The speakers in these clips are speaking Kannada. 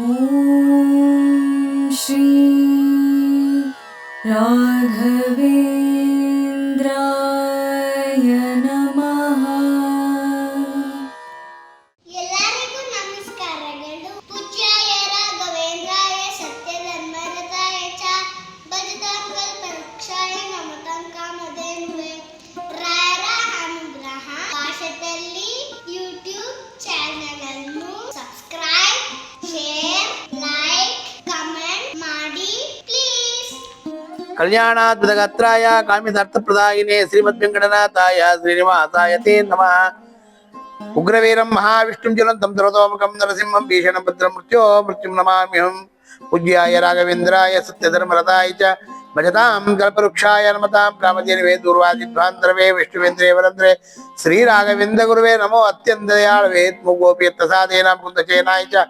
ॐ श्री राघवेन्द्राय ಕಲ್ಯಾಣಾದ್ಭುತಗಾತ್ರಾಯ ಕಾಮಿತಾರ್ಥಪ್ರದಾಯಿನೇ ಶ್ರೀಮದ್ ವೆಂಕಟನಾಥಾಯ ಶ್ರೀನಿವಾಸಾಯ ತೇ ನಮಃ ಉಗ್ರವೀರಂ ಮಹಾವಿಷ್ಣುಂ ಜ್ವಲಂತಂ ಸರ್ವತೋಮುಖಂ ನರಸಿಂಹಂ ಭೀಷಣ ಭದ್ರ ಮೃತ್ಯೋ ಮೃತ್ಯುಂ ನಮಾಮ್ಯಹಂ ಪೂಜ್ಯಾಯ ರಾಘವೇಂದ್ರಾಯ ಸತ್ಯಧರ್ಮರತಾಯ ಚ ಭಜತಾಂ ಕಲ್ಪವೃಕ್ಷಾಯ ನಮತಾಂ ಕಾಮಧೇನುವೇ ದೂರ್ವಾದಿಧ್ವಾಂತರವೇ ವಿಷ್ಣುವೇಂದ್ರೇ ವರಂದ್ರೇ ಶ್ರೀ ರಾಘವೇಂದ್ರ ಗುರುವೇ ನಮೋ ಅತ್ಯಂತ ದಯಾಳವೇ ಗೋಪಿ ಪ್ರಸಾದೇನ ಕುಂದಚೇನಾಯ ಚ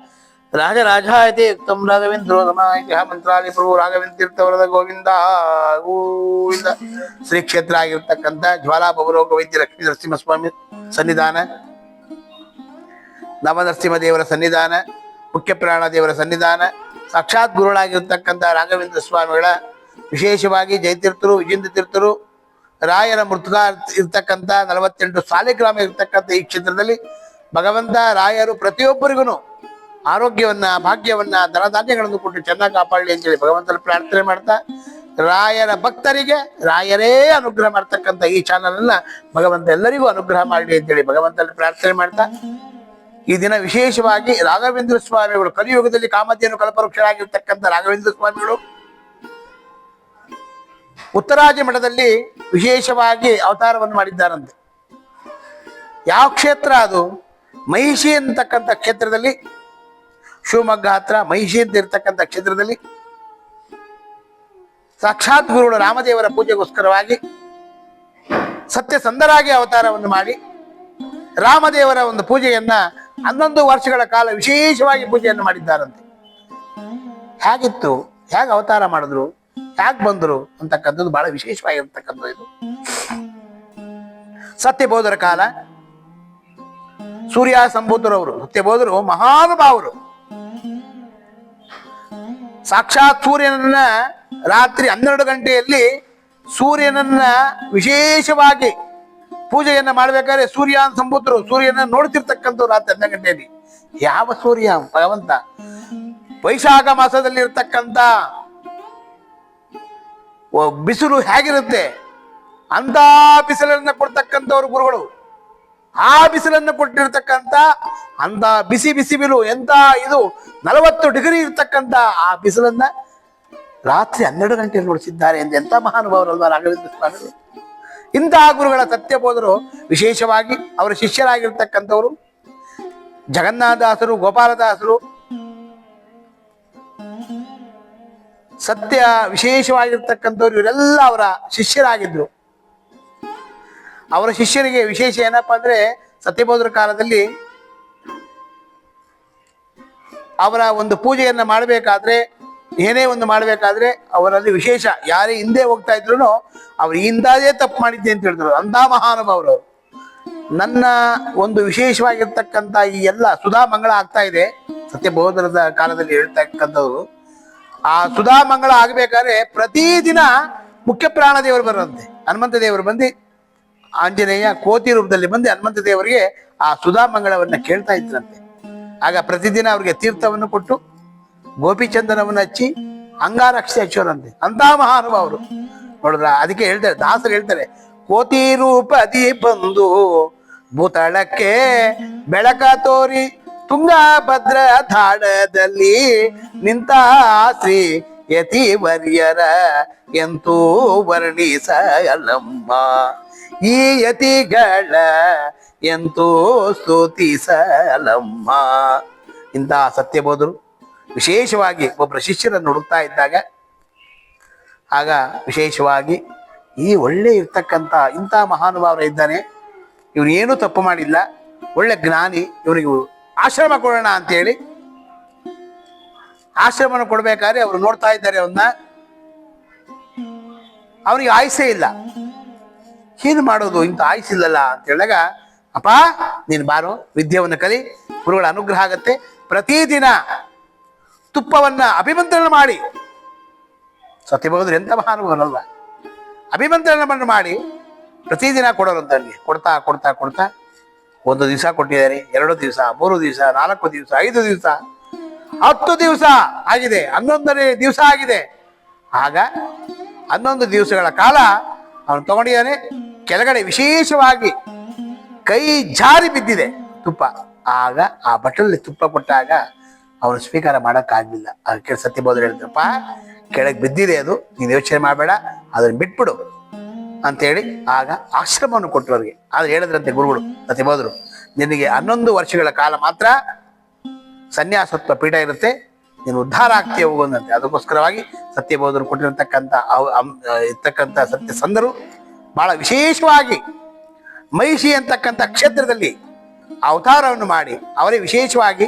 ರಾಜರಾಜಾಯತೆ ಯುಕ್ತಂ ರಾಘವೇಂದ್ರ ಗಮನಾಯಿತಿಹ ಮಂತ್ರಾಲಯ ಪ್ರಭು ರಾಘವೇಂದ್ರ ತೀರ್ಥವರದ ಗೋವಿಂದ ಗೋವಿಂದ. ಶ್ರೀ ಕ್ಷೇತ್ರ ಆಗಿರ್ತಕ್ಕಂಥ ಜ್ವಾಲಾ ಬಬರೋಗ ವೈದ್ಯ ಲಕ್ಷ್ಮೀ ನರಸಿಂಹಸ್ವಾಮಿ ಸನ್ನಿಧಾನ. ನವನರಸಿಂಹ ದೇವರ ಸನ್ನಿಧಾನ, ಮುಖ್ಯ ಪ್ರಾಣ ದೇವರ ಸನ್ನಿಧಾನ, ಸಾಕ್ಷಾತ್ ಗುರುಗಳಾಗಿರ್ತಕ್ಕಂಥ ರಾಘವೇಂದ್ರ ಸ್ವಾಮಿಗಳ ವಿಶೇಷವಾಗಿ ಜಯತೀರ್ಥರು ವಿಜೇಂದ್ರ ತೀರ್ಥರು, ರಾಯರ ಮೃತಕ ಇರ್ತಕ್ಕಂಥ ನಲವತ್ತೆಂಟು ಸಾಲಿಗ್ರಾಮ ಇರ್ತಕ್ಕಂಥ ಈ ಕ್ಷೇತ್ರದಲ್ಲಿ ಭಗವಂತ ರಾಯರು ಪ್ರತಿಯೊಬ್ಬರಿಗೂ ಆರೋಗ್ಯವನ್ನ, ಭಾಗ್ಯವನ್ನ, ಧನಧಾನ್ಯಗಳನ್ನು ಕೊಟ್ಟು ಚೆನ್ನಾಗಿ ಕಾಪಾಡಲಿ ಅಂತೇಳಿ ಭಗವಂತನ ಪ್ರಾರ್ಥನೆ ಮಾಡ್ತಾ, ರಾಯರ ಭಕ್ತರಿಗೆ, ರಾಯರೇ ಅನುಗ್ರಹ ಮಾಡ್ತಕ್ಕಂಥ ಈ ಚಾನಲ್ ಅನ್ನ ಭಗವಂತ ಎಲ್ಲರಿಗೂ ಅನುಗ್ರಹ ಮಾಡಲಿ ಅಂತೇಳಿ ಭಗವಂತನ ಪ್ರಾರ್ಥನೆ ಮಾಡ್ತಾ, ಈ ದಿನ ವಿಶೇಷವಾಗಿ ರಾಘವೇಂದ್ರ ಸ್ವಾಮಿಗಳು, ಕಲಿಯುಗದಲ್ಲಿ ಕಾಮಧೇನು ಕಲ್ಪವೃಕ್ಷರಾಗಿರ್ತಕ್ಕಂಥ ರಾಘವೇಂದ್ರ ಸ್ವಾಮಿಗಳು, ಉತ್ತರಾಜ ಮಠದಲ್ಲಿ ವಿಶೇಷವಾಗಿ ಅವತಾರವನ್ನು ಮಾಡಿದ್ದಾರಂತೆ. ಯಾವ ಕ್ಷೇತ್ರ ಅದು? ಮಹಿಷಿ ಅಂತಕ್ಕಂಥ ಕ್ಷೇತ್ರದಲ್ಲಿ ಶಿವಮೊಗ್ಗ ಹತ್ರ ಮಹಿಷಿ ಅಂತ ಇರ್ತಕ್ಕಂಥ ಕ್ಷೇತ್ರದಲ್ಲಿ ಸಾಕ್ಷಾತ್ ಗುರುಗಳು ರಾಮದೇವರ ಪೂಜೆಗೋಸ್ಕರವಾಗಿ ಸತ್ಯಸಂಧರಾಗಿ ಅವತಾರವನ್ನು ಮಾಡಿ ರಾಮದೇವರ ಒಂದು ಪೂಜೆಯನ್ನ ಹನ್ನೊಂದು ವರ್ಷಗಳ ಕಾಲ ವಿಶೇಷವಾಗಿ ಪೂಜೆಯನ್ನು ಮಾಡಿದ್ದಾರಂತೆ. ಹೇಗಿತ್ತು? ಹೇಗೆ ಅವತಾರ ಮಾಡಿದ್ರು? ಹೇಗೆ ಬಂದರು ಅಂತಕ್ಕಂಥದ್ದು ಬಹಳ ವಿಶೇಷವಾಗಿರ್ತಕ್ಕಂಥದ್ದು ಇದು. ಸತ್ಯಬೋಧರ ಕಾಲ ಸೂರ್ಯ ಸಂಭೂತರವರು, ಸತ್ಯಬೋಧರು, ಮಹಾನುಭಾವರು. ಸಾಕ್ಷಾತ್ ಸೂರ್ಯನನ್ನ ರಾತ್ರಿ ಹನ್ನೆರಡು ಗಂಟೆಯಲ್ಲಿ ಸೂರ್ಯನನ್ನ ವಿಶೇಷವಾಗಿ ಪೂಜೆಯನ್ನ ಮಾಡ್ಬೇಕಾದ್ರೆ ಸೂರ್ಯ ಸಂಭೂತರು ಸೂರ್ಯನ ನೋಡ್ತಿರ್ತಕ್ಕಂಥವ್ರು ರಾತ್ರಿ ಹನ್ನೆರಡು ಗಂಟೆಯಲ್ಲಿ. ಯಾವ ಸೂರ್ಯ? ಭಗವಂತ. ವೈಶಾಖ ಮಾಸದಲ್ಲಿ ಇರ್ತಕ್ಕಂಥ ಒ- ಬಿಸಿಲು ಹೇಗಿರುತ್ತೆ? ಅಂತ ಬಿಸಿಲನ್ನ ಕೊಡ್ತಕ್ಕಂಥವ್ರು ಗುರುಗಳು. ಆ ಬಿಸಿಲನ್ನು ಕೊಟ್ಟಿರ್ತಕ್ಕಂಥ ಅಂತ ಬಿಸಿ ಬಿಸಿ ಬಿಲು ಎಂತ ಇದು ನಲವತ್ತು ಡಿಗ್ರಿ ಇರ್ತಕ್ಕಂಥ ಆ ಬಿಸಿಲನ್ನ ರಾತ್ರಿ ಹನ್ನೆರಡು ಗಂಟೆಯಲ್ಲಿ ನೋಡಿಸಿದ್ದಾರೆ ಎಂದು ಎಂತ ಮಹಾನುಭಾವರಲ್ವಾ ರಾಘವೇಂದ್ರ ಸ್ವಾಮಿಗಳು? ಇಂತಹ ಗುರುಗಳ ಸತ್ಯಬೋಧರು ವಿಶೇಷವಾಗಿ ಅವರ ಶಿಷ್ಯರಾಗಿರ್ತಕ್ಕಂಥವರು ಜಗನ್ನಾಥದಾಸರು ಗೋಪಾಲದಾಸರು ಸತ್ಯ ವಿಶೇಷವಾಗಿರ್ತಕ್ಕಂಥವ್ರು ಇವರೆಲ್ಲ ಅವರ ಶಿಷ್ಯರಾಗಿದ್ರು. ಅವರ ಶಿಷ್ಯರಿಗೆ ವಿಶೇಷ ಏನಪ್ಪಾ ಅಂದ್ರೆ ಸತ್ಯಬೋಧರ ಕಾಲದಲ್ಲಿ ಅವರ ಒಂದು ಪೂಜೆಯನ್ನು ಮಾಡಬೇಕಾದ್ರೆ, ಏನೇ ಒಂದು ಮಾಡಬೇಕಾದ್ರೆ ಅವರಲ್ಲಿ ವಿಶೇಷ, ಯಾರೇ ಹಿಂದೆ ಹೋಗ್ತಾ ಇದ್ರು ಅವ್ರು ಇಂದಾದೇ ತಪ್ಪು ಮಾಡಿದ್ದೆ ಅಂತ ಹೇಳಿದ್ರು ಅಂಥ ಮಹಾನುಭಾವರು. ನನ್ನ ಒಂದು ವಿಶೇಷವಾಗಿರ್ತಕ್ಕಂಥ ಈ ಎಲ್ಲ ಸುಧಾ ಮಂಗಳ ಆಗ್ತಾ ಇದೆ. ಸತ್ಯಬೋಧರದ ಕಾಲದಲ್ಲಿ ಹೇಳ್ತಕ್ಕಂಥವ್ರು. ಆ ಸುಧಾ ಮಂಗಳ ಆಗ್ಬೇಕಾದ್ರೆ ಪ್ರತಿದಿನ ಮುಖ್ಯ ಪ್ರಾಣ ದೇವರು ಬರಂತೆ ಹನುಮಂತ ದೇವರು ಬಂದು ಆಂಜನೇಯ ಕೋತಿ ರೂಪದಲ್ಲಿ ಬಂದು ಹನುಮಂತ ದೇವರಿಗೆ ಆ ಸುಧಾ ಮಂಗಳವನ್ನ ಕೇಳ್ತಾ ಇದ್ರಂತೆ. ಆಗ ಪ್ರತಿದಿನ ಅವ್ರಿಗೆ ತೀರ್ಥವನ್ನು ಕೊಟ್ಟು ಗೋಪಿಚಂದನವನ್ನು ಹಚ್ಚಿ ಅಂಗಾರಕ್ಷಿ ಹಚ್ಚೋರಂತೆ ಅಂತ ಮಹಾನುಭಾವರು. ನೋಡಿದ್ರ? ಅದಕ್ಕೆ ಹೇಳ್ತಾರೆ, ದಾಸರು ಹೇಳ್ತಾರೆ, ಕೋತಿ ರೂಪದಿ ಬಂದು ಭೂತಳಕ್ಕೆ ಬೆಳಕ ತೋರಿ ತುಂಗಭದ್ರ ತಾಣದಲ್ಲಿ ನಿಂತ ಶ್ರೀ ಯತಿವರ್ಯರ ಎಂತೂ ವರ್ಣಿಸಲಮ್ಮ. ಈ ಯತಿಗಳ ಎಂತೂ ಸ್ತುತಿಸಲಮ್ಮ. ಇಂತಹ ಸತ್ಯಬೋಧರು ವಿಶೇಷವಾಗಿ ಒಬ್ಬ ಶಿಷ್ಯರನ್ನು ಹುಡುಕ್ತಾ ಇದ್ದಾಗ, ಆಗ ವಿಶೇಷವಾಗಿ ಈ ಒಳ್ಳೆ ಇರ್ತಕ್ಕಂಥ ಇಂಥ ಮಹಾನುಭಾವರು ಇದ್ದಾನೆ ಇವನು ಏನೂ ತಪ್ಪು ಮಾಡಿಲ್ಲ, ಒಳ್ಳೆ ಜ್ಞಾನಿ, ಇವನಿಗೆ ಆಶ್ರಮ ಕೊಡೋಣ ಅಂತೇಳಿ ಆಶ್ರಮನ ಕೊಡ್ಬೇಕಾದ್ರೆ ಅವರು ನೋಡ್ತಾ ಇದ್ದಾರೆ ಅವನ್ನ ಅವನಿಗೆ ಆಯುಸೇ ಇಲ್ಲ. ಏನು ಮಾಡೋದು ಇಂಥ ಆಯುಸಿಲ್ಲಲ್ಲ ಅಂತ ಹೇಳಿದಾಗ ಅಪ್ಪ, ನೀನು ಬಾರು ವಿದ್ಯೆಯನ್ನು ಕಲಿ, ಗುರುಗಳ ಅನುಗ್ರಹ ಆಗತ್ತೆ. ಪ್ರತಿದಿನ ತುಪ್ಪವನ್ನು ಅಭಿಮಂತ್ರಣ ಮಾಡಿ. ಸತ್ಯಭೋದ್ರು ಎಂಥ ಮಹಾನುಭವನಲ್ಲ. ಅಭಿಮಂತ್ರಣವನ್ನು ಮಾಡಿ ಪ್ರತಿದಿನ ಕೊಡೋರು ಅಂತ ಅವ್ನಿಗೆ ಕೊಡ್ತಾ ಕೊಡ್ತಾ ಕೊಡ್ತಾ ಒಂದು ದಿವಸ ಕೊಟ್ಟಿದ್ದಾರೆ. ಎರಡು ದಿವಸ, ಮೂರು ದಿವಸ, ನಾಲ್ಕು ದಿವಸ, ಐದು ದಿವಸ, ಹತ್ತು ದಿವಸ ಆಗಿದೆ. ಹನ್ನೊಂದನೇ ದಿವಸ ಆಗಿದೆ. ಆಗ ಹನ್ನೊಂದು ದಿವಸಗಳ ಕಾಲ ಅವನು ತಗೊಂಡಿದ್ದಾನೆ. ಕೆಳಗಡೆ ವಿಶೇಷವಾಗಿ ಕೈ ಜಾರಿ ಬಿದ್ದಿದೆ ತುಪ್ಪ. ಆಗ ಆ ಬಟ್ಟಲಲ್ಲಿ ತುಪ್ಪ ಕೊಟ್ಟಾಗ ಅವನು ಸ್ವೀಕಾರ ಮಾಡೋಕ್ಕಾಗಲಿಲ್ಲ. ಅದಕ್ಕೆ ಸತ್ಯಬೋಧರು ಹೇಳಿದ್ರಪ್ಪ, ಕೆಳಗೆ ಬಿದ್ದಿದೆ ಅದು, ನೀನು ಯೋಚನೆ ಮಾಡಬೇಡ, ಅದನ್ನು ಬಿಟ್ಬಿಡು ಅಂತೇಳಿ ಆಗ ಆಶ್ರಮವನ್ನು ಕೊಟ್ಟರು ಅವ್ರಿಗೆ. ಆದ್ರೆ ಹೇಳಿದ್ರಂತೆ ಗುರುಗಳು, ಸತ್ಯಬೋಧರು, ನಿನಗೆ ಹನ್ನೊಂದು ವರ್ಷಗಳ ಕಾಲ ಮಾತ್ರ ಸನ್ಯಾಸತ್ವ ಪೀಠ ಇರುತ್ತೆ, ನೀನು ಉದ್ಧಾರ ಆಗ್ತೀಯ ಹೋಗುವಂತೆ ಅದಕ್ಕೋಸ್ಕರವಾಗಿ ಸತ್ಯಬೋಧರು ಕೊಟ್ಟಿರತಕ್ಕಂಥ ಇರ್ತಕ್ಕಂಥ ಸತ್ಯ ಸಂದರು ಬಹಳ ವಿಶೇಷವಾಗಿ ಮಹಿಷಿ ಅಂತಕ್ಕಂಥ ಕ್ಷೇತ್ರದಲ್ಲಿ ಅವತಾರವನ್ನು ಮಾಡಿ, ಅವರೇ ವಿಶೇಷವಾಗಿ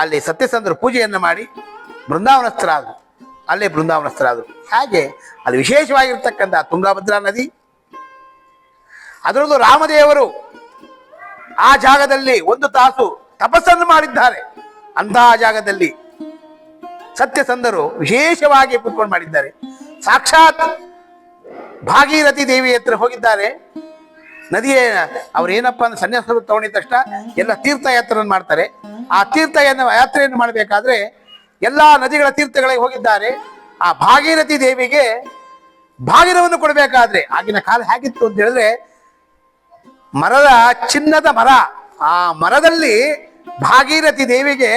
ಅಲ್ಲಿ ಸತ್ಯಸಂದ್ರ ಪೂಜೆಯನ್ನು ಮಾಡಿ ಬೃಂದಾವನಸ್ಥರಾದರು. ಅಲ್ಲೇ ಬೃಂದಾವನಸ್ಥರಾದರು. ಹಾಗೆ ಅಲ್ಲಿ ವಿಶೇಷವಾಗಿರ್ತಕ್ಕಂಥ ತುಂಗಾಭದ್ರಾ ನದಿ, ಅದರಲ್ಲೂ ರಾಮದೇವರು ಆ ಜಾಗದಲ್ಲಿ ಒಂದು ತಾಸು ತಪಸ್ಸನ್ನು ಮಾಡಿದ್ದಾರೆ. ಅಂತಹ ಜಾಗದಲ್ಲಿ ಸತ್ಯಸಂದರು ವಿಶೇಷವಾಗಿ ಕೂತ್ಕೊಂಡು ಮಾಡಿದ್ದಾರೆ. ಸಾಕ್ಷಾತ್ ಭಾಗೀರಥಿ ದೇವಿ ಹತ್ರ ಹೋಗಿದ್ದಾರೆ. ನದಿಯ, ಅವ್ರು ಏನಪ್ಪ ಅಂದ್ರೆ ಸನ್ಯಾಸ ತಗೊಂಡಿದ ತಕ್ಷಣ ಎಲ್ಲ ತೀರ್ಥಯಾತ್ರೆಯನ್ನು ಮಾಡ್ತಾರೆ. ಆ ತೀರ್ಥ ಯಾತ್ರೆಯನ್ನು ಮಾಡಬೇಕಾದ್ರೆ ಎಲ್ಲಾ ನದಿಗಳ ತೀರ್ಥಗಳಿಗೆ ಹೋಗಿದ್ದಾರೆ. ಆ ಭಾಗೀರಥಿ ದೇವಿಗೆ ಭಾಗಿರವನ್ನು ಕೊಡಬೇಕಾದ್ರೆ. ಆಗಿನ ಕಾಲ ಹೇಗಿತ್ತು ಅಂತ ಹೇಳಿದ್ರೆ, ಮರದ ಚಿನ್ನದ ಮರ, ಆ ಮರದಲ್ಲಿ ಭಾಗೀರಥಿ ದೇವಿಗೆ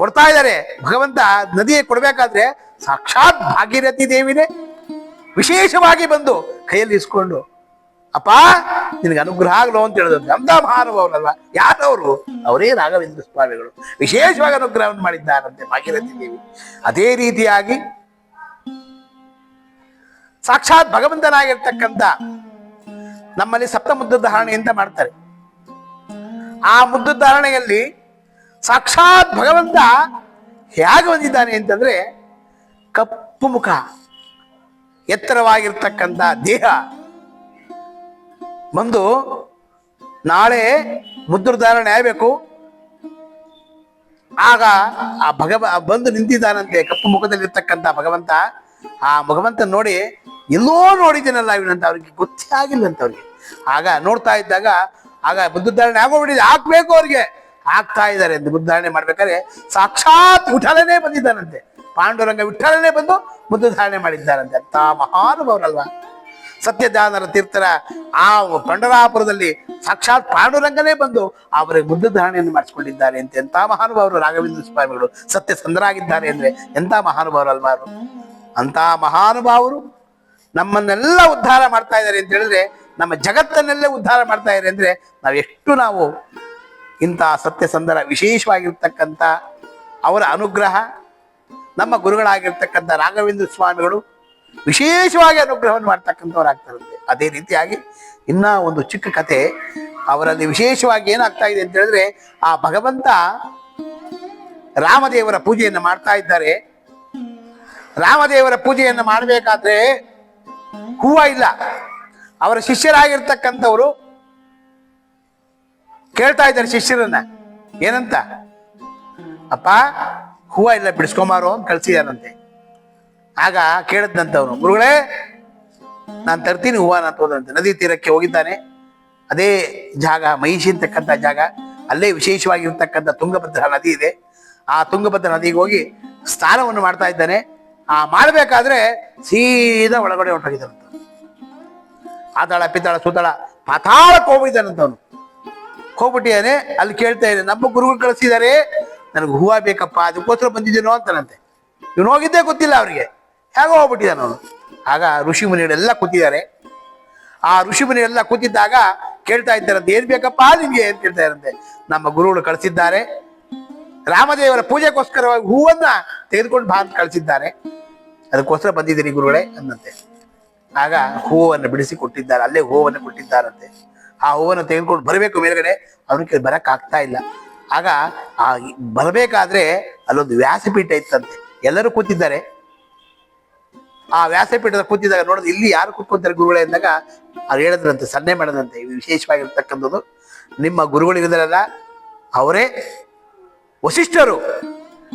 ಕೊಡ್ತಾ ಇದ್ದಾರೆ. ಭಗವಂತ ನದಿಗೆ ಕೊಡ್ಬೇಕಾದ್ರೆ ಸಾಕ್ಷಾತ್ ಭಾಗೀರಥಿ ದೇವಿನೇ ವಿಶೇಷವಾಗಿ ಬಂದು ಕೈಯಲ್ಲಿ ಇಸ್ಕೊಂಡು ಅಪ್ಪ, ನಿನಗೆ ಅನುಗ್ರಹ ಆಗಲು ಅಂತ ಹೇಳಿದ್ರು. ನಮ್ದ ಮಹಾನುಭಾವರಲ್ವ ಯಾರವರು? ಅವರೇ ರಾಘವೇಂದ್ರ ಸ್ವಾಮಿಗಳು. ವಿಶೇಷವಾಗಿ ಅನುಗ್ರಹವನ್ನು ಮಾಡಿದ್ದಾರಂತೆ ಭಾಗೀರಥಿ ದೇವಿ. ಅದೇ ರೀತಿಯಾಗಿ ಸಾಕ್ಷಾತ್ ಭಗವಂತನಾಗಿರ್ತಕ್ಕಂಥ ನಮ್ಮಲ್ಲಿ ಸಪ್ತ ಮುದ್ದ ಧಾರಣೆ ಅಂತ ಮಾಡ್ತಾರೆ. ಆ ಮುದ್ದ ಧಾರಣೆಯಲ್ಲಿ ಸಾಕ್ಷಾತ್ ಭಗವಂತ ಹೇಗೆ ಬಂದಿದ್ದಾನೆ ಅಂತಂದ್ರೆ ಕಪ್ಪು ಮುಖ, ಎತ್ತರವಾಗಿರ್ತಕ್ಕಂಥ ದೇಹ. ಬಂದು ನಾಳೆ ಮುದ್ರಧಾರಣೆ ಆಗಬೇಕು. ಆಗ ಆ ಭಗವ, ಬಂದು ನಿಂತಿದ್ದಾನಂತೆ ಕಪ್ಪು ಮುಖದಲ್ಲಿರ್ತಕ್ಕಂಥ ಭಗವಂತ. ಆ ಭಗವಂತ ನೋಡಿ ಎಲ್ಲೋ ನೋಡಿದ್ದೀನಲ್ಲ ಇವನಂತ ಅವ್ರಿಗೆ, ಗೊತ್ತೇ ಆಗಿಲ್ಲ ಅಂತ ಅವ್ರಿಗೆ. ಆಗ ನೋಡ್ತಾ ಇದ್ದಾಗ, ಆಗ ಬುದ್ಧಧಾರಣೆ ಆಗೋಗ್ಬಿಟ್ಟಿದೆ. ಹಾಕ್ಬೇಕು ಅವ್ರಿಗೆ. ಹಾಕ್ತಾ ಇದ್ದಾರೆ ಅಂತ ಬುದ್ಧಧಾರಣೆ ಮಾಡ್ಬೇಕಾದ್ರೆ ಸಾಕ್ಷಾತ್ ವಿಠಲನೇ ಬಂದಿದ್ದಾನಂತೆ. ಪಾಂಡುರಂಗ ವಿಠಲನೇ ಬಂದು ಬುದ್ಧಧಾರಣೆ ಮಾಡಿದ್ದಾರಂತೆ ಅಂತ ಮಹಾನುಭವರಲ್ವಾ? ಸತ್ಯದಾನರ ತೀರ್ಥರ ಆ ಪಂಡರಾಪುರದಲ್ಲಿ ಸಾಕ್ಷಾತ್ ಪಾಂಡುರಂಗನೇ ಬಂದು ಅವರಿಗೆ ಬುದ್ಧ ಧಾರಣೆಯನ್ನು ಮಾಡಿಸಿಕೊಂಡಿದ್ದಾರೆ ಅಂತ ಎಂತ ಮಹಾನುಭಾವರು ರಾಘವೇಂದ್ರ ಸ್ವಾಮಿಗಳು ಸತ್ಯ ಸಂದರಾಗಿದ್ದಾರೆ ಅಂದ್ರೆ ಎಂತ ಮಹಾನುಭಾವರು ಅಲ್ವಾರು? ಅಂತ ಮಹಾನುಭಾವರು ನಮ್ಮನ್ನೆಲ್ಲ ಉದ್ಧಾರ ಮಾಡ್ತಾ ಇದ್ದಾರೆ ಅಂತ ಹೇಳಿದ್ರೆ, ನಮ್ಮ ಜಗತ್ತನ್ನೆಲ್ಲೇ ಉದ್ಧಾರ ಮಾಡ್ತಾ ಇದ್ದಾರೆ ಅಂದ್ರೆ ನಾವು ಎಷ್ಟು ನಾವು ಇಂಥ ಸತ್ಯಸಂದರ ವಿಶೇಷವಾಗಿರ್ತಕ್ಕಂಥ ಅವರ ಅನುಗ್ರಹ, ನಮ್ಮ ಗುರುಗಳಾಗಿರ್ತಕ್ಕಂಥ ರಾಘವೇಂದ್ರ ಸ್ವಾಮಿಗಳು ವಿಶೇಷವಾಗಿ ಅನುಗ್ರಹವನ್ನು ಮಾಡ್ತಕ್ಕಂಥವ್ರಾಗ್ತಾರಂತೆ ಅದೇ ರೀತಿಯಾಗಿ ಇನ್ನ ಒಂದು ಚಿಕ್ಕ ಕತೆ, ಅವರಲ್ಲಿ ವಿಶೇಷವಾಗಿ ಏನಾಗ್ತಾ ಇದೆ ಅಂತ ಹೇಳಿದ್ರೆ, ಆ ಭಗವಂತ ರಾಮದೇವರ ಪೂಜೆಯನ್ನು ಮಾಡ್ತಾ ಇದ್ದಾರೆ. ರಾಮದೇವರ ಪೂಜೆಯನ್ನು ಮಾಡಬೇಕಾದ್ರೆ ಹೂವ ಇಲ್ಲ. ಅವರ ಶಿಷ್ಯರಾಗಿರ್ತಕ್ಕಂಥವರು ಕೇಳ್ತಾ ಇದ್ದಾರೆ ಶಿಷ್ಯರನ್ನ. ಏನಂತ? ಅಪ್ಪ, ಹೂವ ಇಲ್ಲ, ಬಿಡಿಸ್ಕೊಂಬಾರು ಅಂತ ಕಳ್ಸಿದಾನಂತೆ. ಆಗ ಕೇಳದ್ದಂತವನು ಗುರುಗಳೇ, ನಾನು ತರ್ತೀನಿ ಹೂವ ನಾನು ತೋದಂತೆ. ನದಿ ತೀರಕ್ಕೆ ಹೋಗಿದ್ದಾನೆ. ಅದೇ ಜಾಗ, ಮಹಿಷಿ ಅಂತಕ್ಕಂಥ ಜಾಗ. ಅಲ್ಲೇ ವಿಶೇಷವಾಗಿರ್ತಕ್ಕಂಥ ತುಂಗಭದ್ರಾ ನದಿ ಇದೆ. ಆ ತುಂಗಭದ್ರಾ ನದಿಗೆ ಹೋಗಿ ಸ್ನಾನವನ್ನು ಮಾಡ್ತಾ ಇದ್ದಾನೆ. ಆ ಮಾಡಬೇಕಾದ್ರೆ ಸೀದಾ ಒಳಗಡೆ ಹೊರಟೋಗಿದ್ದಾನಂತ ಆತಾಳ ಪಿತ್ತಾಳ ಸುತ್ತಾಳ ಪಾತಾಳಕ್ಕೆ ಹೋಗಿದ್ದಾನಂತವನು ಹೋಗ್ಬಿಟ್ಟಿದ್ದಾನೆ, ಅಲ್ಲಿ ಕೇಳ್ತಾ ಇದ್ದಾನೆ, ನಮ್ಮ ಗುರುಗಳು ಕಳಿಸಿದ್ದಾರೆ ನನಗೆ ಹೂವ ಬೇಕಪ್ಪ, ಅದಕ್ಕೋಸ್ಕರ ಬಂದಿದ್ದೇನೋ ಅಂತಾನಂತೆ. ಇವನು ಹೋಗಿದ್ದೇ ಗೊತ್ತಿಲ್ಲ ಅವರಿಗೆ. ಹೇಗೋ ಹೋಗ್ಬಿಟ್ಟಿದ್ದಾನೆ ಅವನು ಆಗ ಋಷಿ ಮುನಿಗಳೆಲ್ಲ ಕೂತಿದ್ದಾರೆ. ಆ ಋಷಿ ಮುನಿಗಳೆಲ್ಲ ಕೂತಿದ್ದಾಗ ಕೇಳ್ತಾ ಇದ್ದಾರಂತೆ, ಏನ್ ಬೇಕಪ್ಪ ನಿನ್ಗೆ ಅಂತ ಕೇಳ್ತಾ ಇರಂತೆ ನಮ್ಮ ಗುರುಗಳು ಕಳಿಸಿದ್ದಾರೆ. ರಾಮದೇವರ ಪೂಜೆಗೋಸ್ಕರವಾಗಿ ಹೂವನ್ನ ತೆಗೆದುಕೊಂಡು ಬಾ ಅಂತ ಕಳಿಸಿದ್ದಾರೆ. ಅದಕ್ಕೋಸ್ಕರ ಬಂದಿದ್ದೀರಿ ಗುರುಗಳೇ ಅಂದಂತೆ ಆಗ ಹೂವನ್ನು ಬಿಡಿಸಿ ಕೊಟ್ಟಿದ್ದಾರೆ, ಅಲ್ಲೇ ಹೂವನ್ನು ಕೊಟ್ಟಿದ್ದಾರಂತೆ. ಆ ಹೂವನ್ನು ತೆಗೆದುಕೊಂಡು ಬರಬೇಕು ಮೇಲ್ಗಡೆ ಅವನಿಗೆ ಬರಕ್ ಆಗ್ತಾ ಇಲ್ಲ. ಆಗ ಆ ಬರಬೇಕಾದ್ರೆ ಅಲ್ಲೊಂದು ವ್ಯಾಸಪೀಠ ಇತ್ತಂತೆ. ಎಲ್ಲರೂ ಕೂತಿದ್ದಾರೆ. ಆ ವ್ಯಾಸಪೀಠದ ಕೂತಿದ್ದಾಗ ನೋಡಿದ್ರೆ ಇಲ್ಲಿ ಯಾರು ಕೂತ್ಕೊಂತಾರೆ ಗುರುಗಳೇ ಅಂದಾಗ ಅವ್ರು ಹೇಳಿದ್ರಂತೆ, ಸನ್ನೆ ಮಾಡದಂತೆ ವಿಶೇಷವಾಗಿರ್ತಕ್ಕಂಥದ್ದು. ನಿಮ್ಮ ಗುರುಗಳಿರಲ್ಲ ಅವರೇ ವಸಿಷ್ಠರು.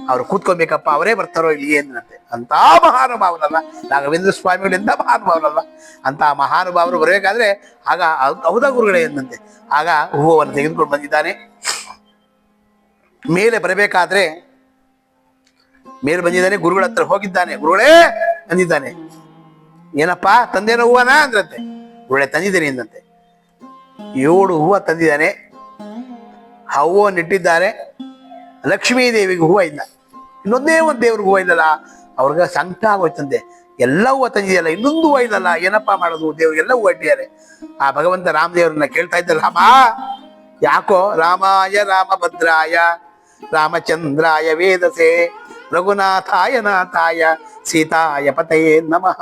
ಅವ್ರು ಕೂತ್ಕೊಬೇಕಪ್ಪ, ಅವರೇ ಬರ್ತಾರೋ ಇಲ್ಲಿ ಏನಂತೆ ಅಂತ ಮಹಾನುಭಾವನಲ್ಲ. ರಾಘವೇಂದ್ರ ಸ್ವಾಮಿಗಳು ಎಂತ ಮಹಾನುಭಾವನಲ್ಲ. ಅಂತ ಮಹಾನುಭಾವರು ಬರಬೇಕಾದ್ರೆ ಆಗ ಹೌದಾ ಗುರುಗಳೇ ಎಂದಂತೆ ಆಗ ಹೂವನ್ನು ತೆಗೆದುಕೊಂಡು ಬಂದಿದ್ದಾನೆ. ಮೇಲೆ ಬರಬೇಕಾದ್ರೆ, ಮೇಲೆ ಬಂದಿದ್ದಾನೆ, ಗುರುಗಳ ಹತ್ರ ಹೋಗಿದ್ದಾನೆ. ಗುರುಗಳೇ! ಅಂದಿದ್ದಾನೆ ಏನಪ್ಪಾ? ತಂದೇನೋ ಹೂವನ? ಅಂದ್ರಂತೆ. ಒಳ್ಳೆ ತಂದಿದ್ದೇನೆ ಎಂದಂತೆ ಏಳು ಹೂವ ತಂದಿದ್ದಾನೆ. ಆ ಹೂವ ಇಟ್ಟಿದ್ದಾರೆ ಲಕ್ಷ್ಮೀ ದೇವಿಗೆ ಹೂವ ಇಲ್ಲ. ಇನ್ನೊಂದೇ ಒಂದು ದೇವ್ರಿಗೆ ಹೂವ ಇಲ್ಲಲ್ಲ. ಅವ್ರಿಗೆ ಸಂಕಟ ಆಗೋಯ್ತಂತೆ ಎಲ್ಲ ಹೂವ ತಂದಿದೆಯಲ್ಲ, ಇನ್ನೊಂದು ಹೂವ ಇಲ್ಲಲ್ಲ. ಏನಪ್ಪಾ ಮಾಡೋದು? ದೇವ್ರಿಗೆಲ್ಲ ಹೂವ ಇಟ್ಟಿದ್ದಾರೆ. ಆ ಭಗವಂತ ರಾಮದೇವ್ರನ್ನ ಕೇಳ್ತಾ ಇದ್ದ ರಾಮ, ಯಾಕೋ? ರಾಮಾಯ ರಾಮಭದ್ರಾಯ, ರಾಮಚಂದ್ರಾಯ ವೇದಸೆ. ರಘುನಾಥಾಯ ನಾಥಾಯ ಸೀತಾಯ ಪತಯೇ ನಮಃ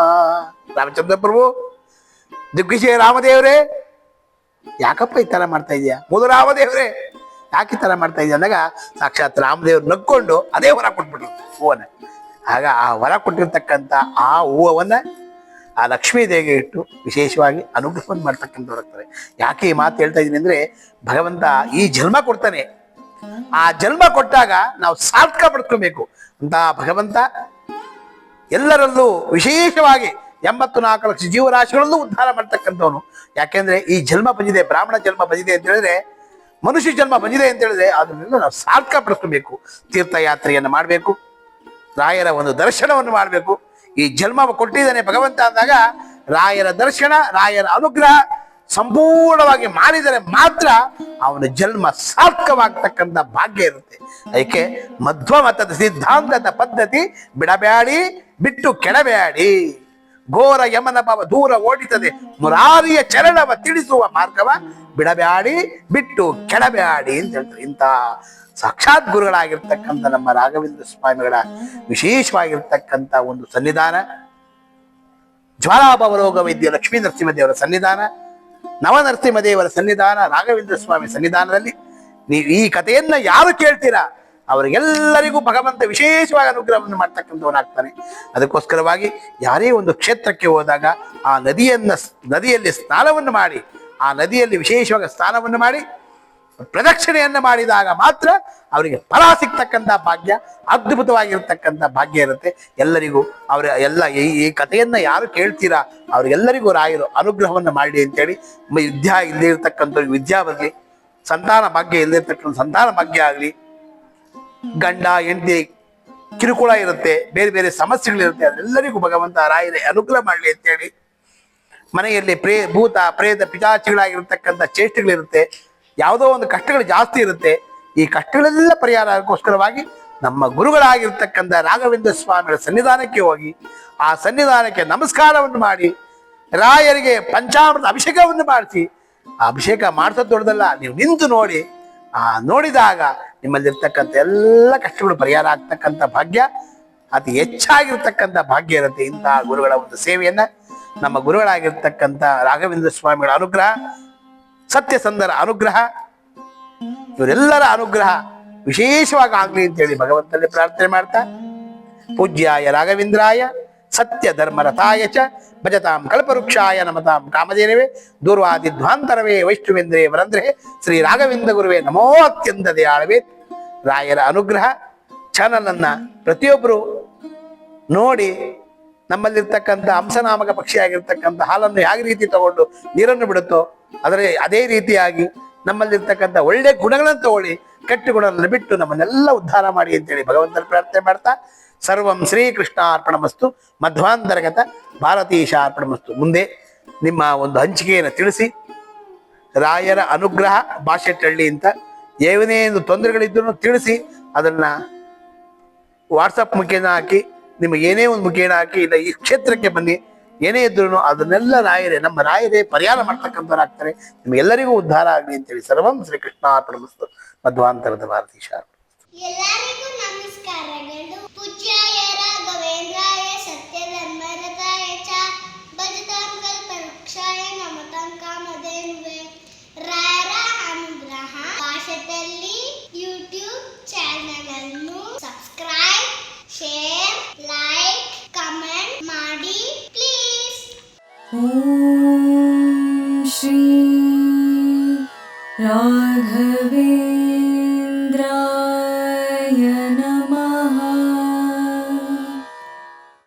ರಾಮಚಂದ್ರ ಪ್ರಭು ದಿಗ್ವಿಜಯ ರಾಮದೇವರೇ ಯಾಕಪ್ಪ ಈ ತರ ಮಾಡ್ತಾ ಇದೆಯಾ? ಮೊದಲು ರಾಮದೇವರೇ, ಯಾಕೆ ಈ ತರ ಮಾಡ್ತಾ ಇದೆಯಾ ಅಂದಾಗ ಸಾಕ್ಷಾತ್ ರಾಮದೇವ್ರು ನಕ್ಕೊಂಡು ಅದೇ ಹೊರ ಕೊಟ್ಬಿಟ್ರು ಹೂವನ ಆಗ ಆ ಹೊರ ಕೊಟ್ಟಿರ್ತಕ್ಕಂಥ ಆ ಹೂವನ್ನ ಆ ಲಕ್ಷ್ಮೀ ದೇವಿಗೆ ಇಟ್ಟು ವಿಶೇಷವಾಗಿ ಅನುಗ್ರಹವನ್ನು ಮಾಡ್ತಕ್ಕಂಥವ್ರು ಆಗ್ತಾರೆ. ಯಾಕೆ ಈ ಮಾತು ಹೇಳ್ತಾ ಇದೀನಿ ಅಂದ್ರೆ ಭಗವಂತ ಈ ಜನ್ಮ ಕೊಡ್ತಾನೆ. ಆ ಜನ್ಮ ಕೊಟ್ಟಾಗ ನಾವು ಸಾರ್ಥಕ ಪಡ್ಕೊಬೇಕು ಅಂತ ಭಗವಂತ ಎಲ್ಲರಲ್ಲೂ ವಿಶೇಷವಾಗಿ ಎಂಬತ್ತು ನಾಲ್ಕು ಲಕ್ಷ ಜೀವರಾಶಿಗಳಲ್ಲೂ ಉದ್ಧಾರ ಮಾಡ್ತಕ್ಕಂಥವನು. ಯಾಕೆಂದ್ರೆ ಈ ಜನ್ಮ ಬಂದಿದೆ, ಬ್ರಾಹ್ಮಣ ಜನ್ಮ ಬಂದಿದೆ ಅಂತ ಹೇಳಿದ್ರೆ, ಮನುಷ್ಯ ಜನ್ಮ ಬಂದಿದೆ ಅಂತ ಹೇಳಿದ್ರೆ ಅದನ್ನೆಲ್ಲ ನಾವು ಸಾರ್ಥಕ ಪಡಿಸ್ಕೋಬೇಕು ತೀರ್ಥಯಾತ್ರೆಯನ್ನು ಮಾಡಬೇಕು, ರಾಯರ ಒಂದು ದರ್ಶನವನ್ನು ಮಾಡಬೇಕು. ಈ ಜನ್ಮ ಕೊಟ್ಟಿದ್ದಾನೆ ಭಗವಂತ ಅಂದಾಗ ರಾಯರ ದರ್ಶನ, ರಾಯರ ಅನುಗ್ರಹ ಸಂಪೂರ್ಣವಾಗಿ ಮಾಡಿದರೆ ಮಾತ್ರ ಅವನ ಜನ್ಮ ಸಾರ್ಥಕವಾಗ್ತಕ್ಕಂಥ ಭಾಗ್ಯ ಇರುತ್ತೆ. ಅದಕ್ಕೆ ಮಧ್ವ ಮತದ ಸಿದ್ಧಾಂತದ ಪದ್ಧತಿ, ಬಿಡಬ್ಯಾಡಿ, ಬಿಟ್ಟು ಕೆಡಬ್ಯಾಡಿ. ಘೋರ ಯಮನ ಭಾವ ದೂರ ಓಡಿತದೆ. ಮುರಾರಿಯ ಚರಣವ ತಿಳಿಸುವ ಮಾರ್ಗವ ಬಿಡಬ್ಯಾಡಿ, ಬಿಟ್ಟು ಕೆಡಬ್ಯಾಡಿ ಅಂತ ಹೇಳ್ತಾರೆ. ಇಂಥ ಸಾಕ್ಷಾತ್ ಗುರುಗಳಾಗಿರ್ತಕ್ಕಂಥ ನಮ್ಮ ರಾಘವೇಂದ್ರ ಸ್ವಾಮಿಗಳ ವಿಶೇಷವಾಗಿರ್ತಕ್ಕಂಥ ಒಂದು ಸನ್ನಿಧಾನ. ಜ್ವಾಲಾಭವರೋಗ ವೈದ್ಯ ಲಕ್ಷ್ಮೀ ನರಸಿಂಹದೇವರ ಸನ್ನಿಧಾನ. ನವನರಸಿಂಹದೇವರ ಸನ್ನಿಧಾನ, ರಾಘವೇಂದ್ರ ಸ್ವಾಮಿ ಸನ್ನಿಧಾನದಲ್ಲಿ ನೀವು ಈ ಕಥೆಯನ್ನ ಯಾರು ಕೇಳ್ತೀರಾ? ಅವರಿಗೆಲ್ಲರಿಗೂ ಭಗವಂತ ವಿಶೇಷವಾಗಿ ಅನುಗ್ರಹವನ್ನು ಮಾಡ್ತಕ್ಕಂಥವನಾಗ್ತಾನೆ. ಅದಕ್ಕೋಸ್ಕರವಾಗಿ ಯಾರೇ ಒಂದು ಕ್ಷೇತ್ರಕ್ಕೆ ಹೋದಾಗ ಆ ನದಿಯನ್ನ ನದಿಯಲ್ಲಿ ಸ್ನಾನವನ್ನು ಮಾಡಿ, ಆ ನದಿಯಲ್ಲಿ ವಿಶೇಷವಾಗಿ ಸ್ನಾನವನ್ನು ಮಾಡಿ ಪ್ರದಕ್ಷಿಣೆಯನ್ನ ಮಾಡಿದಾಗ ಮಾತ್ರ ಅವರಿಗೆ ಫಲ ಸಿಗ್ತಕ್ಕಂಥ ಭಾಗ್ಯ, ಅದ್ಭುತವಾಗಿರ್ತಕ್ಕಂಥ ಭಾಗ್ಯ ಇರುತ್ತೆ. ಎಲ್ಲರಿಗೂ ಅವರ ಎಲ್ಲ ಈ ಈ ಕಥೆಯನ್ನ ಯಾರು ಕೇಳ್ತೀರಾ, ಅವ್ರಿಗೆಲ್ಲರಿಗೂ ರಾಯರು ಅನುಗ್ರಹವನ್ನು ಮಾಡಿ ಅಂತೇಳಿ ವಿದ್ಯಾ ಇಲ್ಲದೆ ಇರತಕ್ಕಂಥ ವಿದ್ಯಾ ಬರಲಿ ಸಂತಾನ ಭಾಗ್ಯ ಇಲ್ಲದೆ ಇರ್ತಕ್ಕಂಥ ಸಂತಾನ ಭಾಗ್ಯ ಆಗಲಿ, ಗಂಡ, ಹೆಂಡತಿ, ಕಿರುಕುಳ ಇರುತ್ತೆ, ಬೇರೆ ಬೇರೆ ಸಮಸ್ಯೆಗಳಿರುತ್ತೆ, ಅದೆಲ್ಲರಿಗೂ ಭಗವಂತ ರಾಯರೇ ಅನುಗ್ರಹ ಮಾಡಲಿ ಅಂತೇಳಿ ಮನೆಯಲ್ಲಿ ಪ್ರೇ, ಭೂತ, ಪ್ರೇತ ಪಿಚಾಚಿಗಳಾಗಿರ್ತಕ್ಕಂಥ ಚೇಷ್ಟೆಗಳಿರುತ್ತೆ. ಯಾವುದೋ ಒಂದು ಕಷ್ಟಗಳು ಜಾಸ್ತಿ ಇರುತ್ತೆ, ಈ ಕಷ್ಟಗಳೆಲ್ಲ ಪರಿಹಾರ ಆಗೋಸ್ಕರವಾಗಿ ನಮ್ಮ ಗುರುಗಳಾಗಿರ್ತಕ್ಕಂಥ ರಾಘವೇಂದ್ರ ಸ್ವಾಮಿಗಳ ಸನ್ನಿಧಾನಕ್ಕೆ ಹೋಗಿ, ಆ ಸನ್ನಿಧಾನಕ್ಕೆ ನಮಸ್ಕಾರವನ್ನು ಮಾಡಿ, ರಾಯರಿಗೆ ಪಂಚಾಮೃತ ಅಭಿಷೇಕವನ್ನು ಮಾಡಿಸಿ, ಆ ಅಭಿಷೇಕ ಮಾಡಿಸೋದು ದೊಡ್ಡದಲ್ಲ, ನೀವು ನಿಂತು ನೋಡಿ, ಆ ನೋಡಿದಾಗ ನಿಮ್ಮಲ್ಲಿರ್ತಕ್ಕಂಥ ಎಲ್ಲ ಕಷ್ಟಗಳು ಪರಿಹಾರ ಆಗ್ತಕ್ಕಂಥ ಭಾಗ್ಯ, ಅತಿ ಹೆಚ್ಚಾಗಿರ್ತಕ್ಕಂಥ ಭಾಗ್ಯ ಇರುತ್ತೆ ಇಂತಹ ಗುರುಗಳ ಒಂದು ಸೇವೆಯನ್ನ. ನಮ್ಮ ಗುರುಗಳಾಗಿರ್ತಕ್ಕಂಥ ರಾಘವೇಂದ್ರ ಸ್ವಾಮಿಗಳ ಅನುಗ್ರಹ ಸತ್ಯಸಂಧರ ಅನುಗ್ರಹ, ಇವರೆಲ್ಲರ ಅನುಗ್ರಹ ವಿಶೇಷವಾಗಿ ಆಗ್ಲಿ ಅಂತೇಳಿ ಭಗವಂತನಲ್ಲಿ ಪ್ರಾರ್ಥನೆ ಮಾಡ್ತಾ, ಪೂಜ್ಯಾಯ ರಾಘವೇಂದ್ರಾಯ ಸತ್ಯ ಧರ್ಮರಥಾಯ ಚ, ಭಜತಾಂ ಕಲ್ಪವೃಕ್ಷಾಯ ನಮತಾಂ ಕಾಮಧೇನವೇ, ದೂರ್ವಾದಿ ಧ್ವಾಂತರವೇ ವೈಷ್ಣವೇಂದ್ರೇ ವರಂದ್ರೆ, ಶ್ರೀ ರಾಘವೇಂದ್ರ ಗುರುವೇ ನಮೋ ಅತ್ಯಂತ ದಯಾಳವೇ. ರಾಯರ ಅನುಗ್ರಹ ಚನನನ್ನ ಪ್ರತಿಯೊಬ್ಬರು ನೋಡಿ ನಮ್ಮಲ್ಲಿರ್ತಕ್ಕಂಥ ಹಂಸನಾಮಕ ಪಕ್ಷಿಯಾಗಿರ್ತಕ್ಕಂಥ ಹಾಲನ್ನು ಯಾವ ರೀತಿ ತಗೊಂಡು ನೀರನ್ನು ಬಿಡುತ್ತೋ ಅದರ ಅದೇ ರೀತಿಯಾಗಿ ನಮ್ಮಲ್ಲಿರ್ತಕ್ಕಂಥ ಒಳ್ಳೆ ಗುಣಗಳನ್ನು ತಗೊಳ್ಳಿ, ಕೆಟ್ಟ ಗುಣಗಳನ್ನು ಬಿಟ್ಟು ನಮ್ಮನ್ನೆಲ್ಲ ಉದ್ಧಾರ ಮಾಡಿ ಅಂತೇಳಿ ಭಗವಂತನ ಪ್ರಾರ್ಥನೆ ಮಾಡ್ತಾ ಸರ್ವಂ ಶ್ರೀಕೃಷ್ಣ ಅರ್ಪಣಮಸ್ತು ಮಧ್ವಾಂತರ್ಗತ ಭಾರತೀಶ ಅರ್ಪಣಮಸ್ತು ಮುಂದೆ ನಿಮ್ಮ ಒಂದು ಹಂಚಿಕೆಯನ್ನು ತಿಳಿಸಿ, ರಾಯರ ಅನುಗ್ರಹ ಭಾಷೆ ಟಳ್ಳಿ ಅಂತ ಏನೇ ಒಂದು ತಿಳಿಸಿ, ಅದನ್ನು ವಾಟ್ಸಪ್ ಮುಖೇನ ಹಾಕಿ ನಿಮಗೆ ಏನೇ ಒಂದು ಮುಖೇನ ಹಾಕಿ ಇಲ್ಲ, ಈ ಕ್ಷೇತ್ರಕ್ಕೆ ಬನ್ನಿ, ಏನೇ ಇದ್ರು ಅದನ್ನೆಲ್ಲ ರಾಯರೇ, ನಮ್ಮ ರಾಯರೇ ಪರಿಹಾರ ಮಾಡ್ತಕ್ಕಂಥವ್ರಾಗ್ತಾರೆ ನಿಮಗೆಲ್ಲರಿಗೂ ಉದ್ಧಾರ ಆಗಲಿ ಅಂತೇಳಿ ಸರ್ವಂ ಶ್ರೀ ಕೃಷ್ಣ ಮಧ್ವಾಂತರದ ಭಾರತೀಶ ಎಲ್ಲರಿಗೂ ನಮಸ್ಕಾರಗಳು ಪೂಜ್ಯಾಯ